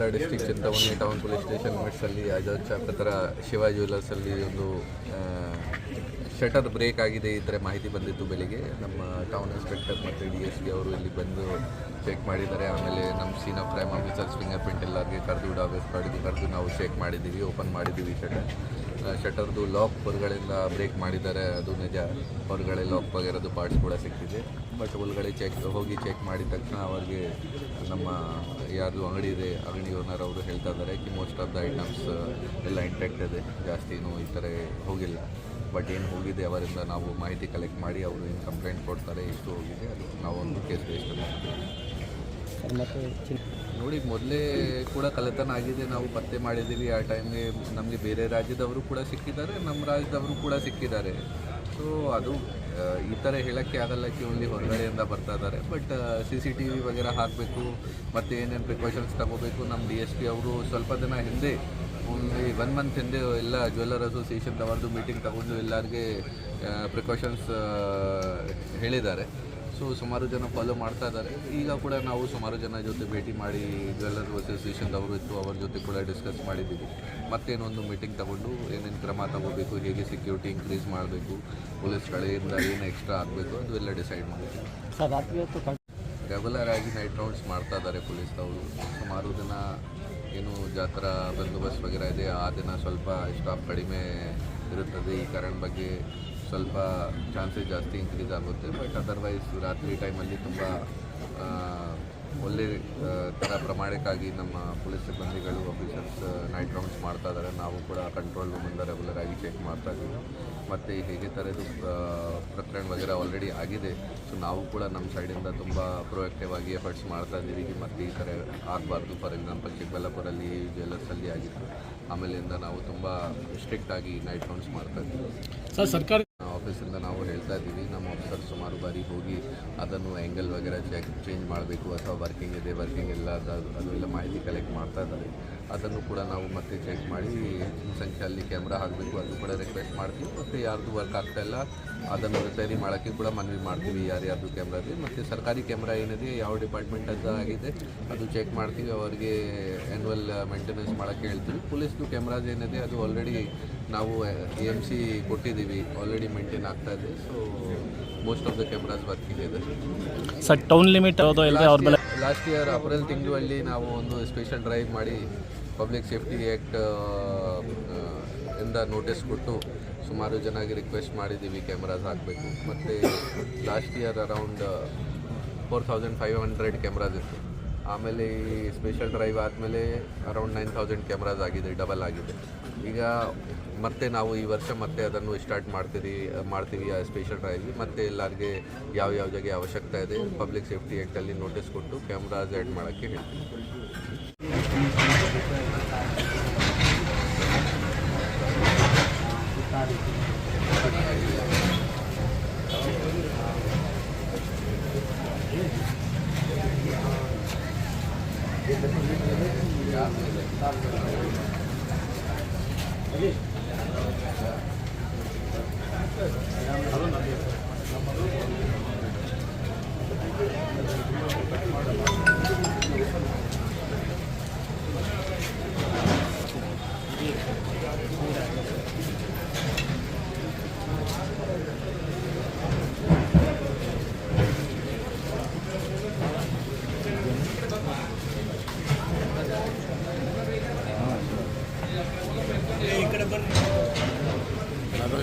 Chikkaballapur district Chintamani town police station ಮಿಟ್ಸಲ್ಲಿ Azad ಚಾಪ್ ಹತ್ರ ಶಿವ ಜ್ಯುವೆಲರ್ಸಲ್ಲಿ ಒಂದು ಶಟರ್ ಬ್ರೇಕ್ ಆಗಿದೆ ಈ ಮಾಹಿತಿ ಬಂದಿತ್ತು ಬೆಳಿಗ್ಗೆ. ನಮ್ಮ ಟೌನ್ ಇನ್ಸ್ಪೆಕ್ಟರ್ ಮತ್ತು ಡಿ ಎಸ್ ಪಿ ಅವರು ಇಲ್ಲಿ ಬಂದು ಚೆಕ್ ಮಾಡಿದ್ದಾರೆ. ಆಮೇಲೆ ನಮ್ಮ scene of crime officers finger print ಎಲ್ಲರಿಗೆ ಕರೆದು ಡಾಬೇಸ್ ಕರೆದು ಕರೆದು ನಾವು ಚೆಕ್ ಮಾಡಿದ್ದೀವಿ, ಓಪನ್ ಮಾಡಿದ್ದೀವಿ ಶಟರ್. ಶಟರ್ದು ಲಾಕ್ ಹೊರಗಡೆಯಿಂದ ಬ್ರೇಕ್ ಮಾಡಿದ್ದಾರೆ, ಅದು ನಿಜ. ಹೊರಗಡೆ ಲಾಕ್ ಆಗಿರೋದು ಪಾರ್ಟ್ಸ್ ಕೂಡ ಸಿಕ್ಕಿದೆ. ಬಟ್ ಒಳಗಡೆ ಚೆಕ್ ಹೋಗಿ ಚೆಕ್ ಮಾಡಿದ ತಕ್ಷಣ ಅವರಿಗೆ ನಮ್ಮ ಯಾರ್ದು ಅಂಗಡಿ ಇದೆ ಅಂಗಡಿ ಓನರ್ ಅವರು ಹೇಳ್ತಾ ಇದ್ದಾರೆ ಕಿ ಮೋಸ್ಟ್ ಆಫ್ ದ ಐಟಮ್ಸ್ ಎಲ್ಲ ಇಂಟ್ಯಾಕ್ಟ್ ಇದೆ ಜಾಸ್ತಿ ಏನು ಈ ಥರ ಹೋಗಿಲ್ಲ. ಬಟ್ ಏನು ಹೋಗಿದೆ ಅವರಿಂದ ನಾವು ಮಾಹಿತಿ ಕಲೆಕ್ಟ್ ಮಾಡಿ ಅವರು ಏನು ಕಂಪ್ಲೇಂಟ್ ಕೊಡ್ತಾರೆ ಎಷ್ಟು ಹೋಗಿದೆ ಅದು ನಾವು ಒಂದು ಕೇಸ್ ರಿಜಿಸ್ಟರ್ ಮಾಡ್ತೀವಿ ನೋಡಿ ಮೊದಲೇ ಕೂಡ ಕಲೆತನ ಆಗಿದೆ ನಾವು ಪತ್ತೆ ಮಾಡಿದ್ದೀವಿ ಆ ಟೈಮ್ಗೆ ನಮಗೆ ಬೇರೆ ರಾಜ್ಯದವರು ಕೂಡ ಸಿಕ್ಕಿದ್ದಾರೆ ನಮ್ಮ ರಾಜ್ಯದವರು ಕೂಡ ಸಿಕ್ಕಿದ್ದಾರೆ. ಸೊ ಅದು ಈ ಥರ ಹೇಳೋಕ್ಕೆ ಆಗಲ್ಲ ಕಿ ಓನ್ಲಿ ಹೊರಗಡೆಯಿಂದ ಬರ್ತಾ ಇದ್ದಾರೆ. But C C T V ವಗೇರೆ ಹಾಕಬೇಕು, ಮತ್ತು ಏನೇನು ಪ್ರಿಕಾಷನ್ಸ್ ತಗೋಬೇಕು ನಮ್ಮ ಡಿ ಎಸ್ ಪಿ ಅವರು ಸ್ವಲ್ಪ ದಿನ ಹಿಂದೆ ಓನ್ಲಿ ಒನ್ ಮಂತ್ ಹಿಂದೆ ಎಲ್ಲ ಜ್ಯುವೆಲ್ಲರ್ ಅಸೋಸಿಯೇಷನ್ ಅವರದು ಮೀಟಿಂಗ್ ತಗೊಂಡು ಎಲ್ಲರಿಗೆ ಪ್ರಿಕಾಷನ್ಸ್ ಹೇಳಿದ್ದಾರೆ. ಸೊ ಸುಮಾರು ಜನ ಫಾಲೋ ಮಾಡ್ತಾ ಇದ್ದಾರೆ. ಈಗ ಕೂಡ ನಾವು ಸುಮಾರು ಜನ ಜೊತೆ ಭೇಟಿ ಮಾಡಿ ಜ್ಯುವೆಲ್ಲರ್ ಅಸೋಸಿಯೇಷನ್ದವರು ಇತ್ತು ಅವ್ರ ಜೊತೆ ಕೂಡ ಡಿಸ್ಕಸ್ ಮಾಡಿದ್ದೀವಿ. ಮತ್ತೇನೊಂದು ಮೀಟಿಂಗ್ ತಗೊಂಡು ಏನೇನು ಕ್ರಮ ತಗೋಬೇಕು ಹೇಗೆ ಸೆಕ್ಯೂರಿಟಿ ಇನ್ಕ್ರೀಸ್ ಮಾಡಬೇಕು ಪೊಲೀಸ್ ಕಡೆಯಿಂದ ಏನು ಎಕ್ಸ್ಟ್ರಾ ಆಗಬೇಕು ಅದು ಎಲ್ಲ ಡಿಸೈಡ್ ಮಾಡಿದ್ದೀವಿ ರೆಗ್ಯುಲರ್ ಆಗಿ ನೈಟ್ ರೌಂಡ್ಸ್ ಮಾಡ್ತಾ ಇದ್ದಾರೆ ಪೊಲೀಸ್ನವರು ಸುಮಾರು ದಿನ ಏನು ಜಾತ್ರಾ ಬಂದೋಬಸ್ತ್ ವಗೇರೆ ಇದೆ ಆ ದಿನ ಸ್ವಲ್ಪ ಸ್ಟಾಪ್ ಕಡಿಮೆ ಇರುತ್ತದೆ. ಈ ಕಾರಣ ಬಗ್ಗೆ ಸ್ವಲ್ಪ ಚಾನ್ಸಸ್ ಜಾಸ್ತಿ ಇನ್ಕ್ರೀಸ್ ಆಗುತ್ತೆ. ಬಟ್ ಅದರ್ವೈಸ್ ರಾತ್ರಿ ಟೈಮಲ್ಲಿ ತುಂಬ ಒಳ್ಳೆ ಥರ ಪ್ರಮಾಣಕ್ಕಾಗಿ ನಮ್ಮ ಪೊಲೀಸ್ ಸಿಬ್ಬಂದಿಗಳು ಆಫೀಸರ್ಸ್ ನೈಟ್ ರೌಂಡ್ಸ್ ಮಾಡ್ತಾ ಇದ್ದಾರೆ ನಾವು ಕೂಡ ಕಂಟ್ರೋಲ್ ರೂಮಿಂದ ರೆಗ್ಯುಲರ್ ಆಗಿ ಚೆಕ್ ಮಾಡ್ತಾ ಇದ್ದೀವಿ. ಮತ್ತು ಹೇಗೆ ಥರದ್ದು ಪ್ರಕರಣ ವಗೈರೆ ಆಲ್ರೆಡಿ ಆಗಿದೆ. ಸೊ ನಾವು ಕೂಡ ನಮ್ಮ ಸೈಡಿಂದ ತುಂಬ ಪ್ರೊಯಾಕ್ಟಿವ್ ಆಗಿ ಎಫರ್ಟ್ಸ್ ಮಾಡ್ತಾ ಇದ್ದೀವಿ. ಮತ್ತು ಈ ಥರ ಆಗಬಾರ್ದು. ಫಾರ್ ಎಕ್ಸಾಂಪಲ್ ಚಿಕ್ಕಬಳ್ಳಾಪುರಲ್ಲಿ ಜ್ಯುವೆಲ್ಲರ್ಸಲ್ಲಿ ಆಗಿತ್ತು. ಆಮೇಲಿಂದ ನಾವು ತುಂಬ ಸ್ಟ್ರಿಕ್ಟಾಗಿ ನೈಟ್ ರೌಂಡ್ಸ್ ಮಾಡ್ತಾ ಇದ್ದೀವಿ. ಸರ್, ಸರ್ಕಾರ ಆಫೀಸಿಂದ ನಾವು ಹೇಳ್ತಾ ಇದ್ದೀವಿ, ನಮ್ಮ ಆಫೀಸರ್ ಸುಮಾರು ಬಾರಿ ಹೋಗಿ ಅದನ್ನು ಆ್ಯಂಗಲ್ ವಗೇರೆ ಚೆಕ್ ಚೇಂಜ್ ಮಾಡಬೇಕು ಅಥವಾ ವರ್ಕಿಂಗ್ ಇದೆ ವರ್ಕಿಂಗ್ ಇಲ್ಲ, ಅದು ಅದು ಎಲ್ಲ ಮಾಹಿತಿ ಕಲೆಕ್ಟ್ ಮಾಡ್ತಾ ಇದ್ದಾರೆ. ಅದನ್ನು ಕೂಡ ನಾವು ಮತ್ತೆ ಚೆಕ್ ಮಾಡಿ, ಹೆಚ್ಚಿನ ಸಂಖ್ಯೆಯಲ್ಲಿ ಕ್ಯಾಮ್ರಾ ಹಾಕಬೇಕು, ಅದು ಕೂಡ ರಿಕ್ವೆಸ್ಟ್ ಮಾಡ್ತೀವಿ. ಮತ್ತು ಯಾರ್ದು ವರ್ಕ್ ಇಲ್ಲ, ಅದನ್ನು ರಿಪೇರಿ ಮಾಡೋಕ್ಕೆ ಕೂಡ ಮನವಿ ಮಾಡ್ತೀವಿ. ಯಾರ್ಯಾರ್ದು ಕ್ಯಾಮ್ರಾ ಇದೆ, ಮತ್ತು ಸರ್ಕಾರಿ ಕ್ಯಾಮ್ರಾ ಏನಿದೆ, ಯಾವ ಡಿಪಾರ್ಟ್ಮೆಂಟ್ ಅಂತ ಆಗಿದೆ, ಅದು ಚೆಕ್ ಮಾಡ್ತೀವಿ. ಅವರಿಗೆ ಆ್ಯನ್ಯುವಲ್ ಮೇಂಟೆನೆನ್ಸ್ ಮಾಡೋಕ್ಕೆ ಹೇಳ್ತೀವಿ. ಪೊಲೀಸ್ದು ಕ್ಯಾಮ್ರಾಸ್ ಏನಿದೆ, ಅದು ಆಲ್ರೆಡಿ ನಾವು ಎ ಎಂ ಸಿ ಕೊಟ್ಟಿದ್ದೀವಿ. ಆಲ್ರೆಡಿ ಮೇಂಟೈನ್ ಆಗ್ತಾ ಇದೆ. So most of the cameras working ಇದೆ ಸರ್ ಟೌನ್ ಲಿಮಿಟ್ ಯಾವುದೋ ಇಲ್ಲದೆ ಅವ್ರ ಲಾಸ್ಟ್ ಇಯರ್ ಅಪ್ರಿಲ್ ತಿಂಗಳಲ್ಲಿ ನಾವು ಒಂದು ಸ್ಪೆಷಲ್ ಡ್ರೈವ್ ಮಾಡಿ ಪಬ್ಲಿಕ್ ಸೇಫ್ಟಿ ಆ್ಯಕ್ಟ್ ಇಂದ ನೋಟಿಸ್ ಕೊಟ್ಟು ಸುಮಾರು ಜನಾಗಿ ರಿಕ್ವೆಸ್ಟ್ ಮಾಡಿದ್ದೀವಿ ಕ್ಯಾಮ್ರಾಸ್ ಹಾಕಬೇಕು. ಮತ್ತು last year around four thousand five hundred cameras ಇತ್ತು. ಆಮೇಲೆ ಈ ಸ್ಪೆಷಲ್ ಡ್ರೈವ್ ಆದಮೇಲೆ ಅರೌಂಡ್ ನೈನ್ ತೌಸಂಡ್ ಕ್ಯಾಮ್ರಾಸ್ ಆಗಿದೆ ಡಬಲ್ ಆಗಿದೆ. ಈಗ ಮತ್ತೆ ನಾವು ಈ ವರ್ಷ ಮತ್ತೆ ಅದನ್ನು ಸ್ಟಾರ್ಟ್ ಮಾಡ್ತೀರಿ, ಮಾಡ್ತೀವಿ ಆ ಸ್ಪೆಷಲ್ ಡ್ರೈವ್ ಮತ್ತೆ ಎಲ್ಲರಿಗೆ ಯಾವ ಯಾವ ಜಾಗ ಅವಶ್ಯಕತೆ ಇದೆ ಪಬ್ಲಿಕ್ ಸೇಫ್ಟಿ ಆ್ಯಕ್ಟಲ್ಲಿ ನೋಟಿಸ್ ಕೊಟ್ಟು ಕ್ಯಾಮ್ರಾಸ್ ಆ್ಯಡ್ ಮಾಡೋಕ್ಕೆ ಹೇಳ್ತೀವಿ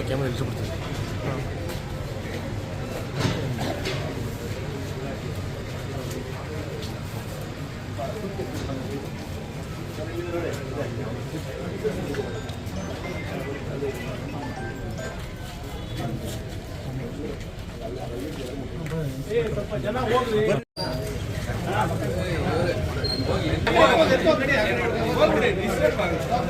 ക്യാമറയിൽ രക്ഷപ്പെടുത്തി ಜನ ಹೋಗ್ಲಿ ಹೋಗಿ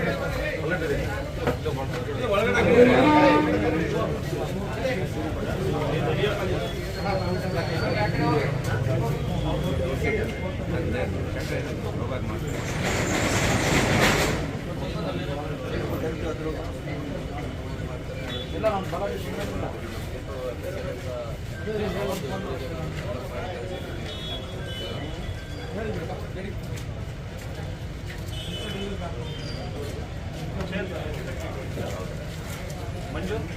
मंजूर